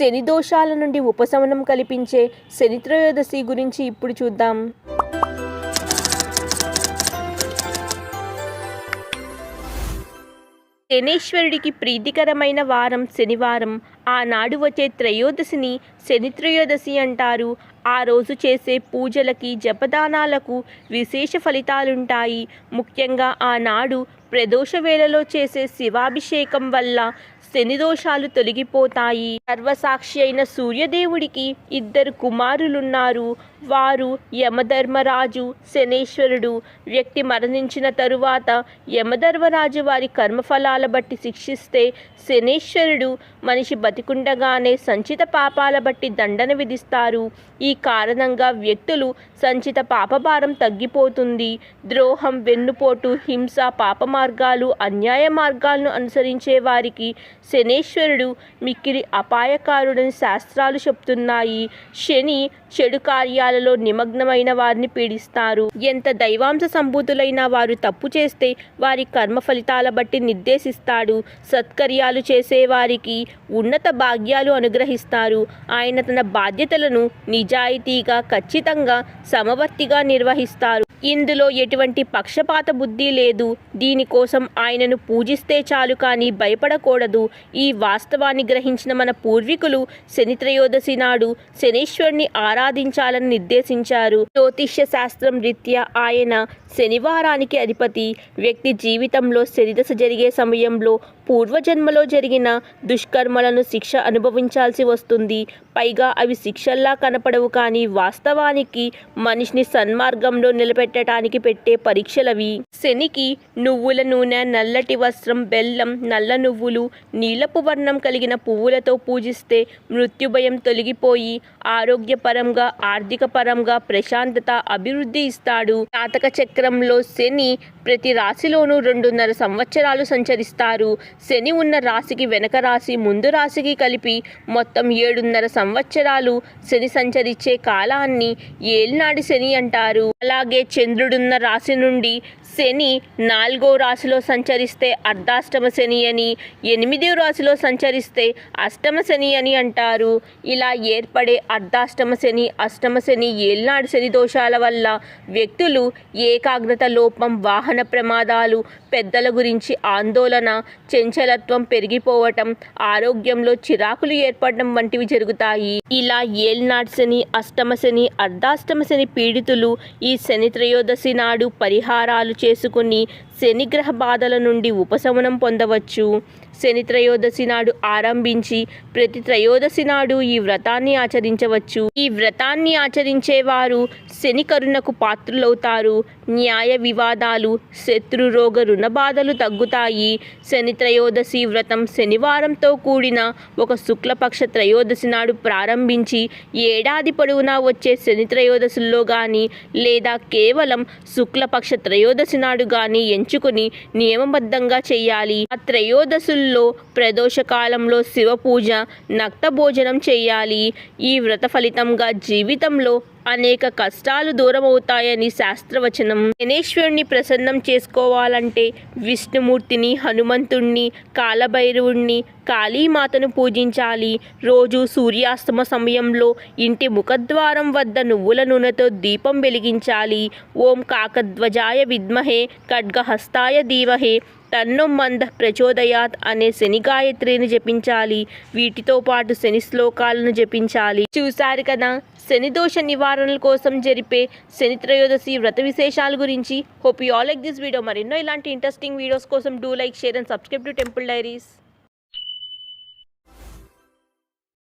శని దోషాల నుండి ఉపశమనం కల్పించే శని త్రయోదశి గురించి ఇప్పుడు చూద్దాం. శనేశ్వరుడికి ప్రీతికరమైన వారం శనివారం. ఆనాడు వచ్చే త్రయోదశిని శని త్రయోదశి అంటారు. ఆ రోజు చేసే పూజలకి జపదానాలకు విశేష ఫలితాలుంటాయి. ముఖ్యంగా ఆనాడు ప్రదోష వేళలో చేసే శివాభిషేకం వల్ల శని దోషాలు తొలగిపోతాయి. సర్వసాక్షి అయిన సూర్యదేవుడికి ఇద్దరు కుమారులున్నారు. వారు యమధర్మరాజు శనేశ్వరుడు. వ్యక్తి మరణించిన తరువాత యమధర్మరాజు వారి కర్మఫలాల బట్టి శిక్షిస్తే శనేశ్వరుడు మనిషి బతికుండగానే సంచిత పాపాల బట్టి దండన విధిస్తారు. ఈ కారణంగా వ్యక్తులు సంచిత పాపభారం తగ్గిపోతుంది. ద్రోహం వెన్నుపోటు హింస పాప మార్గాలు అన్యాయ మార్గాలను అనుసరించే వారికి శనేశ్వరుడు మిక్కిలి అపాయకారుడని శాస్త్రాలు చెప్తున్నాయి. శని చెడు కార్యాలలో నిమగ్నమైన వారిని పీడిస్తారు. ఎంత దైవాంశ సంభూతులైన వారు తప్పు చేస్తే వారి కర్మ ఫలితాల బట్టి నిర్దేశిస్తాడు. సత్కర్యాలు చేసేవారికి ఉన్నత భాగ్యాలు అనుగ్రహిస్తారు. ఆయన తన బాధ్యతలను నిజాయితీగా ఖచ్చితంగా సమవర్తిగా నిర్వహిస్తారు. ఇందులో ఎటువంటి పక్షపాత బుద్ధి లేదు. దీనికోసం ఆయనను పూజిస్తే చాలు కానీ భయపడకూడదు. ఈ వాస్తవాన్ని గ్రహించిన మన పూర్వీకులు శని త్రయోదశి నాడు శనీశ్వరుని ఆరాధించాలని నిర్దేశించారు. జ్యోతిష్య శాస్త్రం రీత్యా ఆయన శనివారానికి అధిపతి. వ్యక్తి జీవితంలో శనిదశ జరిగే సమయంలో పూర్వజన్మలో జరిగిన దుష్కర్మలను శిక్ష అనుభవించాల్సి వస్తుంది. పైగా అవి శిక్షల్లా కనపడవు కానీ వాస్తవానికి మనిషిని సన్మార్గంలో నిలబెట్టడానికి పెట్టే పరీక్షలవి. శనికి నువ్వుల నూనె నల్లటి వస్త్రం బెల్లం నల్ల నువ్వులు నీలపు వర్ణం కలిగిన పువ్వులతో పూజిస్తే మృత్యుభయం తొలగిపోయి ఆరోగ్యపరంగా ఆర్థిక పరంగా ప్రశాంతత అభివృద్ధి ఇస్తాడు. జాతక చక్రంలో శని ప్రతి రాశిలోనూ రెండున్నర సంవత్సరాలు సంచరిస్తారు. శని ఉన్న రాశికి వెనక రాశి ముందు రాశికి కలిపి మొత్తం ఏడున్నర సంవత్సరాలు శని సంచరించే కాలాన్ని ఏలినాడి శని అంటారు. అలాగే చంద్రుడున్న రాశి నుండి శని నాలుగో రాశిలో సంచరిస్తే అర్ధాష్టమ శని అని ఎనిమిదో రాశిలో సంచరిస్తే అష్టమ శని అని అంటారు. ఇలా ఏర్పడే అర్ధాష్టమ శని అష్టమ శని ఏలినాడు శని దోషాల వల్ల వ్యక్తులు ఏకాగ్రత లోపం వాహన ప్రమాదాలు పెద్దల గురించి ఆందోళన చెంచలత్వం పెరిగిపోవటం ఆరోగ్యంలో చిరాకులు ఏర్పడడం వంటివి జరుగుతాయి. ఇలా ఏలినాడు శని అష్టమ శని అర్ధాష్టమ శని పీడితులు ఈ శని త్రయోదశి నాడు పరిహారాలు చేసుకుని శనిగ్రహ బాధల నుండి ఉపశమనం పొందవచ్చు. శని త్రయోదశి నాడు ఆరంభించి ప్రతి త్రయోదశి నాడు ఈ వ్రతాన్ని ఆచరించవచ్చు. ఈ వ్రతాన్ని ఆచరించేవారు శని కరుణకు పాత్రులవుతారు. న్యాయ వివాదాలు శత్రు రోగ రుణ బాధలు తగ్గుతాయి. శని త్రయోదశి వ్రతం శనివారంతో కూడిన ఒక శుక్లపక్ష త్రయోదశి నాడు ప్రారంభించి ఏడాది పొడవునా వచ్చే శని త్రయోదశుల్లో కానీ లేదా కేవలం శుక్లపక్ష త్రయోదశి నాడు కానీ ఎంచుకుని నియమబద్ధంగా చేయాలి. ఆ త్రయోదశుల్లో ప్రదోష కాలంలో శివ పూజ నక్త భోజనం చేయాలి. ఈ వ్రత ఫలితంగా జీవితంలో అనేక కష్టాలు దూరమవుతాయని శాస్త్రవచనం. గణేశ్వరుని ప్రసన్నం చేసుకోవాలంటే విష్ణుమూర్తిని హనుమంతుణ్ణి కాలభైరవుణ్ణి కాళీమాతను పూజించాలి. రోజు సూర్యాస్తమ సమయంలో ఇంటి ముఖద్వారం వద్ద నువ్వుల నూనెతో దీపం వెలిగించాలి. ఓం కాకధ్వజాయ విద్మహే ఖడ్గహస్తాయ ధీమహే తన్నో మంద ప్రచోదయాత్ అనే శని గాయత్రిని జపించాలి. వీటితో పాటు శని శ్లోకాలను జపించాలి. చూశారు కదా? శని దోష నివారణల కోసం జరిపే శని త్రయోదశి వ్రత విశేషాల గురించి hope you all like this video. మరెన్నో ఇలాంటి ఇంట్రెస్టింగ్ వీడియోస్ కోసం do like share and subscribe to Temple Diaries.